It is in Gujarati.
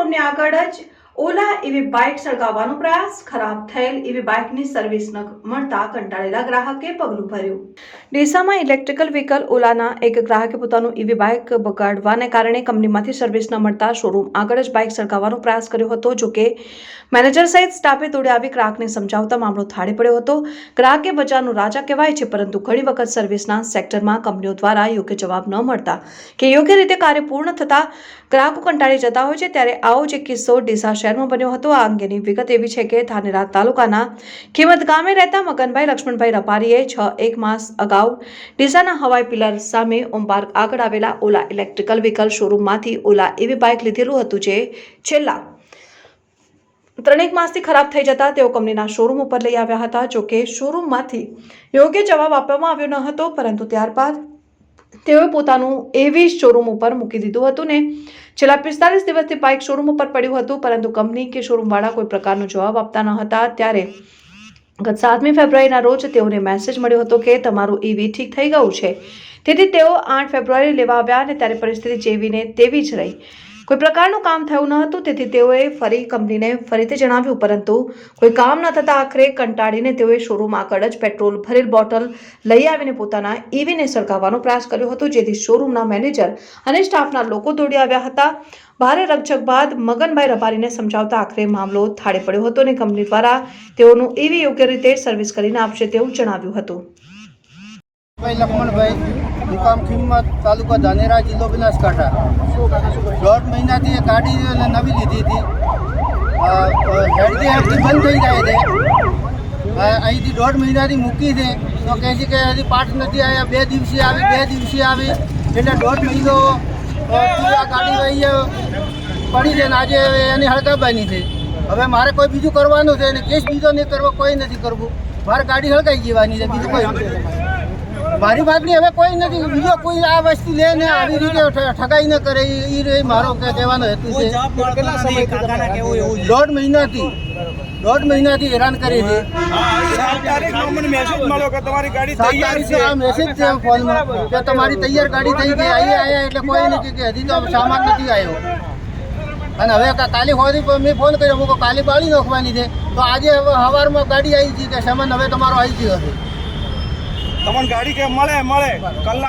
શોરૂમની આગળ જ ઓલા એવી બાઇક સળગાવવાનો પ્રયાસ, ખરાબ થયેલ એવી બાઇકની સર્વિસ ન મળતા કંટાળેલા ગ્રાહકે પગલું ભર્યું. ડીસામાં ઇલેક્ટ્રિકલ વ્હીકલ ઓલાના એક ગ્રાહકે પોતાનું ઈવી બાઇક બગાડવાને કારણે કંપનીમાંથી સર્વિસ ન મળતા શોરૂમ આગળ જ બાઇક સળગાવવાનો પ્રયાસ કર્યો હતો, જો કે મેનેજર સહિત સ્ટાફે દોડે આવી ગ્રાહકને સમજાવતા મામલો થાળે પડ્યો હતો. ગ્રાહકે બજારનું રાજા કહેવાય છે, પરંતુ ઘણી વખત સર્વિસના સેક્ટરમાં કંપનીઓ દ્વારા યોગ્ય જવાબ ન મળતા કે યોગ્ય રીતે કાર્ય પૂર્ણ થતાં ગ્રાહકો કંટાળી જતા હોય છે, ત્યારે આવો જ કિસ્સો ડીસા શહેરમાં બન્યો હતો. આ અંગેની વિગત એવી છે કે ધાનેરા તાલુકાના કિંમત ગામે રહેતા મગનભાઈ લક્ષ્મણભાઈ રપારીએ છ એક માસ અગાઉ ડીસાના હવાઈ પિલર સામે ઓમપાર્ક આગળ આવેલા ઓલા ઇલેક્ટ્રિકલ વ્હીકલ શોરૂમમાંથી ઓલા એવી બાઇક લીધેલું હતું જે છેલ્લા ત્રણેક માસથી ખરાબ થઈ જતા તેઓ કંપનીના શોરૂમ ઉપર લઈ આવ્યા હતા. જોકે શોરૂમમાંથી યોગ્ય જવાબ આપવામાં આવ્યો ન હતો, પરંતુ ત્યારબાદ તેઓએ પોતાનું એવી શોરૂમ ઉપર મૂકી દીધું હતું ને. છેલ્લા પિસ્તાલીસ દિવસથી બાઇક શોરૂમ ઉપર પડ્યું હતું, પરંતુ કંપની કે શોરૂમવાળા કોઈ પ્રકારનો જવાબ આપતા ન હતા. ત્યારે ગત સાતમી ફેબ્રુઆરીના રોજ તેઓને મેસેજ મળ્યો હતો કે તમારું ઈવી ઠીક થઈ ગયું છે. તેથી તેઓ આઠ ફેબ્રુઆરી લેવા આવ્યા અને ત્યારે પરિસ્થિતિ જેવીને તેવી જ રહી. કોઈ પ્રકારનું કામ થયું ન હતું, તેથી તેઓએ ફરી કંપનીને ફરીથી જણાવ્યું, પરંતુ કોઈ કામ ન થતાં આખરે કંટાળીને તેઓએ શોરૂમ આગળ જ પેટ્રોલ ભરેલ બોટલ લઈ આવીને પોતાના ઈવીને સળગાવવાનો પ્રયાસ કર્યો હતો, જેથી શોરૂમના મેનેજર અને સ્ટાફના લોકો દોડી આવ્યા હતા. ભારે રકઝક બાદ મગનભાઈ રબારીને સમજાવતા આખરે મામલો થાળે પડ્યો હતો અને કંપની દ્વારા તેઓનું ઈવી યોગ્ય રીતે સર્વિસ કરીને આપશે તેવું જણાવ્યું હતું. ભાઈ લખમણભાઈ મુકામ ખીમત, તાલુકા ધાનેરા, જિલ્લો બનાસકાંઠા. દોઢ મહિનાથી એ કાઢી એને નવી લીધી હતી. હેડતી હેડતી બંધ થઈ જાય છે. અહીંથી દોઢ મહિનાથી મૂકી છે. તો કહે છે કે હજી પાર્ટ નથી આવ્યા. બે દિવસે આવી, બે દિવસે આવી. એટલે દોઢ મહિનો આ ગાડી પડી છે ને આજે હવે હળકાબાની છે. હવે મારે કોઈ બીજું કરવાનું છે ને કેસ બીજો નહીં કરવો, કોઈ નથી કરવું. મારે ગાડી હળકાઈ જવાની છે, બીજું કોઈ. મારી માગણી હવે કોઈ નથી. બીજો કોઈ આ વસ્તુ લે ને આવી રીતે ઠગાઈ ન કરે. એ રે મારો કે કહેવાનો હેતુ છે. દોઢ મહિનાથી દોઢ મહિનાથી હેરાન કરી છે. મેસેજ મળ્યો કે તમારી ગાડી સાત તૈયાર તારીખે છે. આ મેસેજ છે ફોનમાં કે તમારી તૈયાર ગાડી થઈ ગઈ. અહીંયા આવ્યા એટલે કોઈ નથી કે હજી તો સામાન નથી આવ્યો અને હવે કા- કાલે હોરી મેં ફોન કર્યો. મૂકો કાલે બાળી નાખવાની છે. તો આજે હવે સવારમાં ગાડી આવી છે કે સામાન હવે તમારો આવી ગયો છે. તમને ગાડી કે મળે મળે. કલાક